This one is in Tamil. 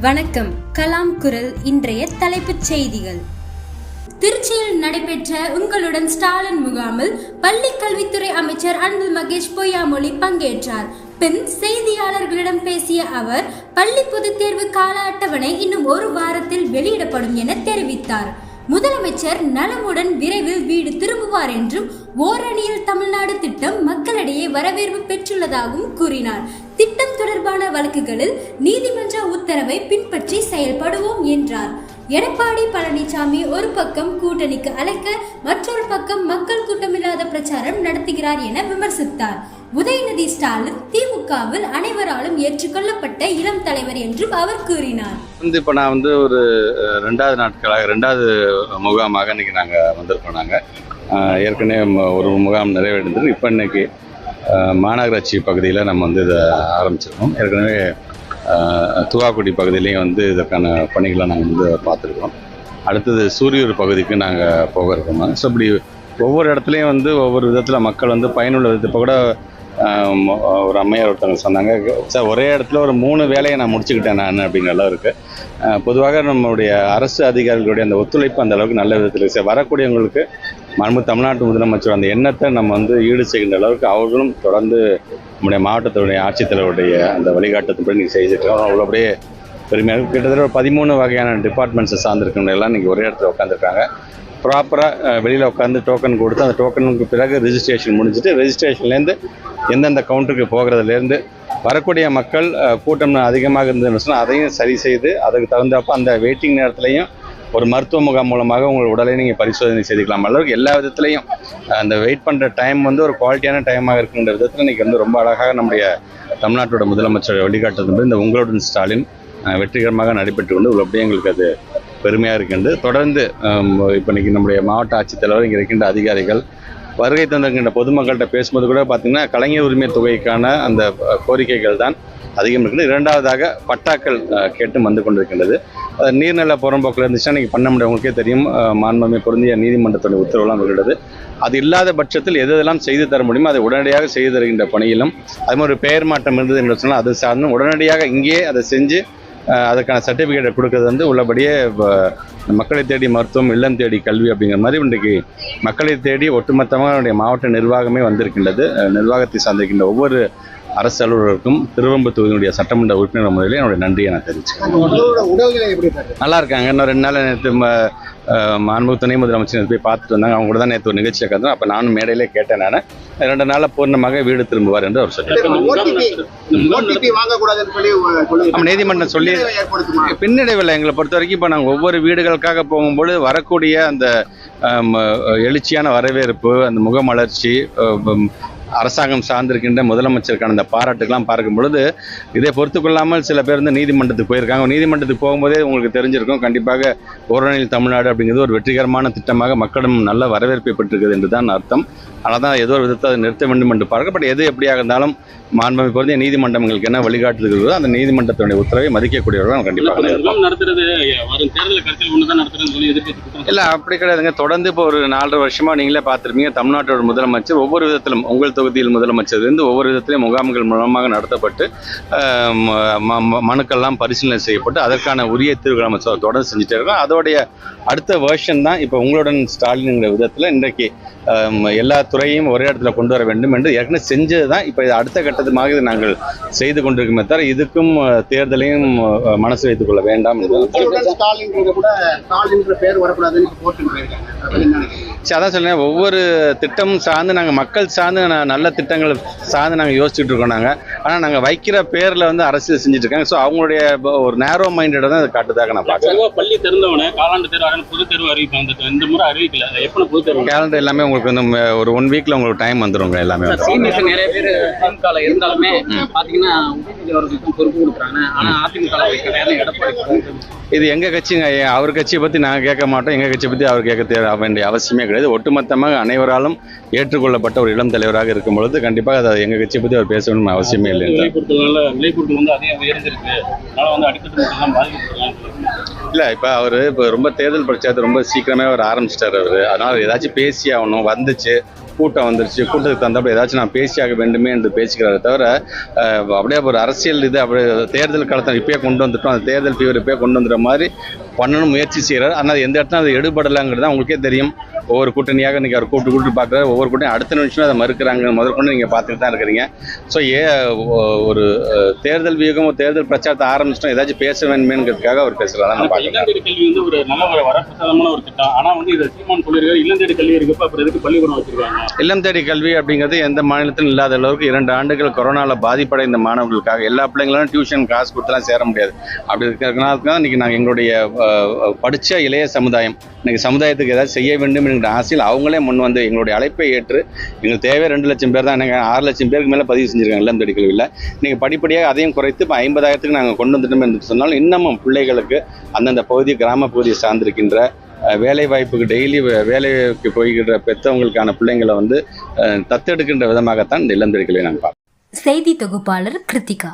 வணக்கம். கலாம் குரல் இன்றைய தலைப்புச் செய்திகள். திருச்சியில் நடைபெற்ற உங்களுடன் ஸ்டாலின் முகாமில் பள்ளி கல்வித்துறை அமைச்சர் அன்பில் மகேஷ் பொய்யாமொழி பங்கேற்றார். பின் செய்தியாளர்களிடம் பேசிய அவர் பள்ளி பொதுத் தேர்வு கால அட்டவணை இன்னும் ஒரு வாரத்தில் வெளியிடப்படும் என தெரிவித்தார். முதலமைச்சர் நலமுடன் விரைவில் வீடு திரும்புவார் என்றும் ஓரணியில் தமிழ்நாடு திட்டம் மக்களிடையே வரவேற்பு பெற்றுள்ளதாகவும் கூறினார். திட்டம் தொடர்பான வழக்குகளில் நீதிமன்ற உத்தரவை பின்பற்றி செயல்படுவோம் என்றார். எடப்பாடி பழனிசாமி ஒரு பக்கம் கூட்டணிக்கு அழைக்க மற்றொரு பக்கம் மக்கள் கூட்டமில்லாத பிரச்சாரம் நடத்துகிறார் என விமர்சித்தார். உதயநிதி ஸ்டாலின் திமுகவில் அனைவராலும் ஏற்றுக்கொள்ளப்பட்ட இளம் தலைவர் என்றும் அவர் கூறினார். வந்து இப்போ நான் வந்து ஒரு ரெண்டாவது நாட்களாக ரெண்டாவது முகாமாக இன்னைக்கு நாங்கள் வந்திருக்கோம் நாங்கள் ஏற்கனவே ஒரு முகாம் நிறைவேறிந்தது இப்போ இன்னைக்கு மாநகராட்சி பகுதியில் நம்ம வந்து இதை ஆரம்பிச்சிருக்கோம். ஏற்கனவே துவாக்குடி பகுதியிலையும் வந்து இதற்கான பணிகளை நாங்கள் வந்து பார்த்துருக்கோம். அடுத்தது சூரியூர் பகுதிக்கு நாங்கள் போக இருக்கோம் ஸோ இப்படி ஒவ்வொரு இடத்துலையும் வந்து ஒவ்வொரு விதத்தில் மக்கள் வந்து பயனுள்ள விதத்தை இப்போ கூட ஒரு அம்மையார் ஒருத்தவங்க சொன்னாங்க சார் ஒரே இடத்துல ஒரு மூணு வேலையை நான் முடிச்சுக்கிட்டேன் நான் அப்படிங்கிறலாம் இருக்குது பொதுவாக நம்மளுடைய அரசு அதிகாரிகளுடைய அந்த ஒத்துழைப்பு அந்த அளவுக்கு நல்ல விதத்தில் இருக்குது சார் வரக்கூடியவங்களுக்கு மண்பு தமிழ்நாட்டு முதலமைச்சர் அந்த எண்ணத்தை நம்ம வந்து ஈடு செய்கின்ற அளவுக்கு அவர்களும் தொடர்ந்து நம்முடைய மாவட்டத்தினுடைய ஆட்சித்தலைவருடைய அந்த வழிகாட்டத்தின்படி நீங்கள் செய்துட்டு அவ்வளோ அப்படியே பெருமையாக கிட்டத்தட்ட ஒரு பதிமூணு வகையான டிபார்ட்மெண்ட்ஸை சார்ந்திருக்கவங்க எல்லாம் இன்றைக்கி ஒரே இடத்துல உட்காந்துருக்காங்க ப்ராப்பராக வெளியில் உட்காந்து டோக்கன் கொடுத்து அந்த டோக்கனுக்கு பிறகு ரிஜிஸ்ட்ரேஷன் முடிஞ்சுட்டு ரெஜிஸ்ட்ரேஷன்லேருந்து எந்தெந்த கவுண்டருக்கு போகிறதுலேருந்து வரக்கூடிய மக்கள் கூட்டம் அதிகமாக இருந்ததுன்னு சொன்னால் அதையும் சரி செய்து அதுக்கு தகுந்தப்ப அந்த வெயிட்டிங் நேரத்துலையும் ஒரு மருத்துவ முகாம் மூலமாக உங்கள் உடலை நீங்கள் பரிசோதனை செய்துக்கலாம். அளவுக்கு எல்லா விதத்துலையும் அந்த வெயிட் பண்ணுற டைம் வந்து ஒரு குவாலிட்டியான டைமாக இருக்குன்ற விதத்தில் இன்றைக்கி வந்து ரொம்ப அழகாக நம்முடைய தமிழ்நாட்டோட முதலமைச்சர் வழிகாட்டுறது இந்த உங்களுடன் ஸ்டாலின் வெற்றிகரமாக நடைபெற்று கொண்டு அப்படியே எங்களுக்கு அது பெருமையாக இருக்கின்றது. தொடர்ந்து இப்போ இன்றைக்கி நம்முடைய மாவட்ட ஆட்சித்தலைவர் இங்கே இருக்கின்ற அதிகாரிகள் வருகை தந்திருக்கின்ற பொதுமக்கள்கிட்ட பேசும்போது கூட பார்த்திங்கன்னா கலைஞர் உரிமை தொகைக்கான அந்த கோரிக்கைகள் தான் அதிகம் இருக்குது இரண்டாவதாக பட்டாக்கள் கேட்டு வந்து கொண்டிருக்கின்றது. அது நீர்நில புறம்போக்கில் இருந்துச்சுன்னா இன்றைக்கி பண்ண உங்களுக்கே தெரியும். அஹ், பொருந்திய நீதிமன்றத்துடைய உத்தரவுலாம் வெளியிடுது அது இல்லாத பட்சத்தில் எதெல்லாம் செய்து தர முடியுமோ அதை உடனடியாக செய்து தருகின்ற பணியிலும் அது மாதிரி ஒரு பெயர் மாற்றம் இருந்தது என்று சொன்னால் அது சார்ந்தும் உடனடியாக இங்கேயே அதை செஞ்சு அதுக்கான சர்டிஃபிகேட்டை கொடுக்கறது வந்து உள்ளபடியே மக்களை தேடி மருத்துவம் இல்லம் தேடி கல்வி அப்படிங்கிற மாதிரி இன்றைக்கு மக்களை தேடி ஒட்டுமொத்தமாக என்னுடைய மாவட்ட நிர்வாகமே வந்திருக்கின்றது. நிர்வாகத்தை சார்ந்திருக்கின்ற ஒவ்வொரு அரசு அலுவலருக்கும் திருவம்பத்தூரினுடைய சட்டமன்ற உறுப்பினர் முறையில் என்னுடைய நன்றியை நான் தெரிவிச்சுக்கிறேன். நல்லா இருக்காங்க. இன்னும் ரெண்டு நாள் நேற்று மாண்பு துணை முதலமைச்சர் போய் பார்த்துட்டு வந்தாங்க. அவங்க கூட தான் நேற்று ஒரு நிகழ்ச்சியை கந்தோம் அப்போ நானும் மேடையிலே கேட்டேன் நான். ரெண்டு நாளில் பூர்ணமாக வீடு திரும்புவார் என்று அவர் நம்ம நீதிமன்றம் சொல்லி பின்னடைவில் எங்களை பொறுத்த வரைக்கும் இப்போ நாங்கள் ஒவ்வொரு வீடுகளுக்காக போகும்போது வரக்கூடிய அந்த எழுச்சியான வரவேற்பு அந்த முகமலர்ச்சி அரசாங்கம் சார்ந்திருக்கின்ற முதலமைச்சருக்கான அந்த பாராட்டுக்கெல்லாம் பார்க்கும் பொழுது இதை பொறுத்து கொள்ளாமல் சில பேர் வந்து நீதிமன்றத்துக்கு போயிருக்காங்க. நீதிமன்றத்துக்கு போகும்போதே உங்களுக்கு தெரிஞ்சிருக்கும் கண்டிப்பாக ஓரணியில் தமிழ்நாடு அப்படிங்கிறது ஒரு வெற்றிகரமான திட்டமாக மக்களிடம் நல்ல வரவேற்பை பெற்றிருக்குது என்று தான் அர்த்தம். ஆனால் தான் ஏதோ ஒரு விதத்தை அதை நிறுத்த வேண்டும் என்று பார்க்க பட் எது எப்படியாக இருந்தாலும் மாண்புமிகு பொருந்திய நீதிமன்றம் எங்களுக்கு என்ன வழிகாட்டுகிறதோ அந்த நீதிமன்றத்தினுடைய உத்தரவை மதிக்கக்கூடியவர்கள் கண்டிப்பாக இல்ல, அப்படி கிடையாதுங்க. தொடர்ந்து இப்போ ஒரு நாலரை வருஷமா நீங்களே பார்த்திருப்பீங்க. தமிழ்நாட்டோட முதலமைச்சர் ஒவ்வொரு விதத்திலும் உங்கள் தொகுதியில் முதலமைச்சர்லேருந்து ஒவ்வொரு விதத்திலையும் முகாம்கள் மூலமாக நடத்தப்பட்டு ம- ம- மனுக்கள்லாம் பரிசீலனை செய்யப்பட்டு அதற்கான உரிய தீர்வுகள் நம்ம தொடர்ந்து செஞ்சுட்டே இருக்கோம். அதோடைய அடுத்த வேர்ஷன் தான் இப்போ உங்களுடன் ஸ்டாலின்ங்கிற விதத்தில் இன்றைக்கு எல்லா துறையும் ஒரே இடத்துல கொண்டு வர வேண்டும் என்று ஏற்கனவே செஞ்சது தான். இப்போ அடுத்த கட்டத்துமாக இதை நாங்கள் செய்து கொண்டிருக்கோமே தவிர இதுக்கும் தேர்தலையும் மனசு வைத்துக் கொள்ள வேண்டாம். என்று ஸ்டாலின் கூட ஸ்டாலின் பேர் வரக்கூடாதுன்னு போட்டு சரி அதான் சொல்லுங்கள் ஒவ்வொரு திட்டமும் சார்ந்து நாங்கள் மக்கள் சார்ந்து நல்ல திட்டங்கள் சார்ந்து நாங்கள் யோசிச்சுட்டு இருக்கோம் நாங்கள் ஆனால் நாங்கள் வைக்கிற பேரில் வந்து அரசியல் செஞ்சுட்டு இருக்காங்க ஸோ அவங்களுடைய ஒரு நேரோ மைண்டட் தான் அது காட்டுதாக நான் பார்க்குறேன். பள்ளி திறந்தவன காலாண்டு தேர்வு பொது தேர்வு அறிவிப்பாங்க இந்த- இந்த முறை அறிவிக்கல. அது எப்ப பொது தேர்வு கேலண்டர் எல்லாமே உங்களுக்கு வந்து ஒரு ஒன் வீக்கில் உங்களுக்கு டைம் வந்துருங்க எல்லாமே. சீனியர்ஸ் நிறைய பேர் திமுக இருந்தாலுமே பாத்தீங்கன்னா உதயநிதி அவர்களுக்கும் பொறுப்பு கொடுக்குறாங்க. ஆனா அதிமுக எடப்பாடி. இது எங்கள் கட்சிங்க அவர் கட்சியை பற்றி நாங்கள் கேட்க மாட்டோம். எங்கள் கட்சியை பற்றி அவர் கேட்க தேவை வேண்டிய அவசியமே கிடையாது. ஒட்டுமொத்தமாக அனைவராலும் ஏற்றுக்கொள்ளப்பட்ட ஒரு இளம் தலைவராக இருக்கும் பொழுது கண்டிப்பாக அதை எங்கள் கட்சியை பற்றி அவர் பேச வேண்டிய அவசியமே இல்லை இல்லை விலை பொருட்கள்னால விலை பொருட்கள் வந்து அதிகம் உயர்ந்திருக்கு. அதனால வந்து அடித்தட்டு மக்கள் தான் பாதிக்கப்பட்டிருக்காங்க இல்லை இப்போ அவர் இப்போ ரொம்ப தேர்தல் பிரச்சாரத்தை ரொம்ப சீக்கிரமே அவர் ஆரம்பிச்சிட்டார் அவர். அதனால் ஏதாச்சும் பேசி ஆகணும். வந்துச்சு கூட்டம் வந்துருச்சு கூட்டத்துக்கு தந்தப்போ ஏதாச்சும் நான் பேசியாக வேண்டுமே என்று பேசிக்கிறாரே தவிர அப்படியே ஒரு அரசியல் இது அப்படியே தேர்தல் காலத்தை இப்பயே கொண்டு வந்துட்டோம். அந்த தேர்தல் ஃபீவர் இப்பயே கொண்டு வந்துடுற மாதிரி பண்ணணும் முயற்சி செய்கிறார் ஆனால் எந்த இடத்துல அது எடுபடலைங்கிறது தான் உங்களுக்கே தெரியும். ஒவ்வொரு கூட்டணியாக இன்றைக்கி அவர் கூட்டு கூட்டு பார்க்குறாரு. ஒவ்வொரு கூட்டணி அடுத்த நிமிஷம் அதை மறுக்கிறாங்க முதற்கொண்டு நீங்கள் பார்த்துட்டு தான் இருக்கிறீங்க. ஸோ ஏ ஒரு தேர்தல் வியூகம் தேர்தல் பிரச்சாரத்தை ஆரம்பிச்சிட்டோம் ஏதாச்சும் பேச வேண்டுமேங்கிறதுக்காக அவர் பேசுகிறதா நான் பார்க்குறேன் கல்வி வந்து ஒரு நல்ல ஒரு வரப்பிரசாதமான ஒரு திட்டம். ஆனா வந்து இதை சீமான் சொல்லியிருக்காரு இல்லந்தேடி கல்வி இருக்கப்ப அப்புறம் எதுக்கு பள்ளிக்கூடம் வச்சிருக்காங்க? இல்லம் தேடி கல்வி அப்படிங்கிறது எந்த மாநிலத்திலும் இல்லாத அளவுக்கு இரண்டு ஆண்டுகள் கொரோனாவில் பாதிப்படைந்த மாணவர்களுக்காக எல்லா பிள்ளைங்களும் டியூஷன் காசு கொடுத்துலாம் சேர முடியாது. அப்படி இருக்கிறதுனால தான் இன்றைக்கி நாங்கள் எங்களுடைய படிச்ச இளைய சமுதாயம் இன்னைக்கு சமுதாயத்துக்கு ஏதாவது செய்ய வேண்டும் என்கிற ஆசையில் அவங்களே முன் வந்து எங்களுடைய அழைப்பை ஏற்று எங்களுக்கு தேவை ரெண்டு லட்சம் பேர் தான் எனக்கு ஆறு லட்சம் பேருக்கு மேலே பதிவு செஞ்சுருக்காங்க இல்லம் தேடி கல்வியில். நீங்கள் படிப்படியாக அதையும் குறைத்து இப்போ ஐம்பதாயிரத்துக்கு நாங்கள் கொண்டு வந்துட்டோம் என்று சொன்னாலும் இன்னமும் பிள்ளைகளுக்கு அந்தந்த பகுதி கிராம பகுதியை சார்ந்திருக்கின்ற வேலை வாய்ப்புக்கு டெய்லி வேலைக்கு போய்கின்ற பெற்றவங்களுக்கான பிள்ளைங்களை வந்து தத்தெடுக்கின்ற விதமாகத்தான் இந்த இளந்தெடுக்கலை நாங்கள் பார்க்கிறோம். செய்தி தொகுப்பாளர் கிருத்திகா.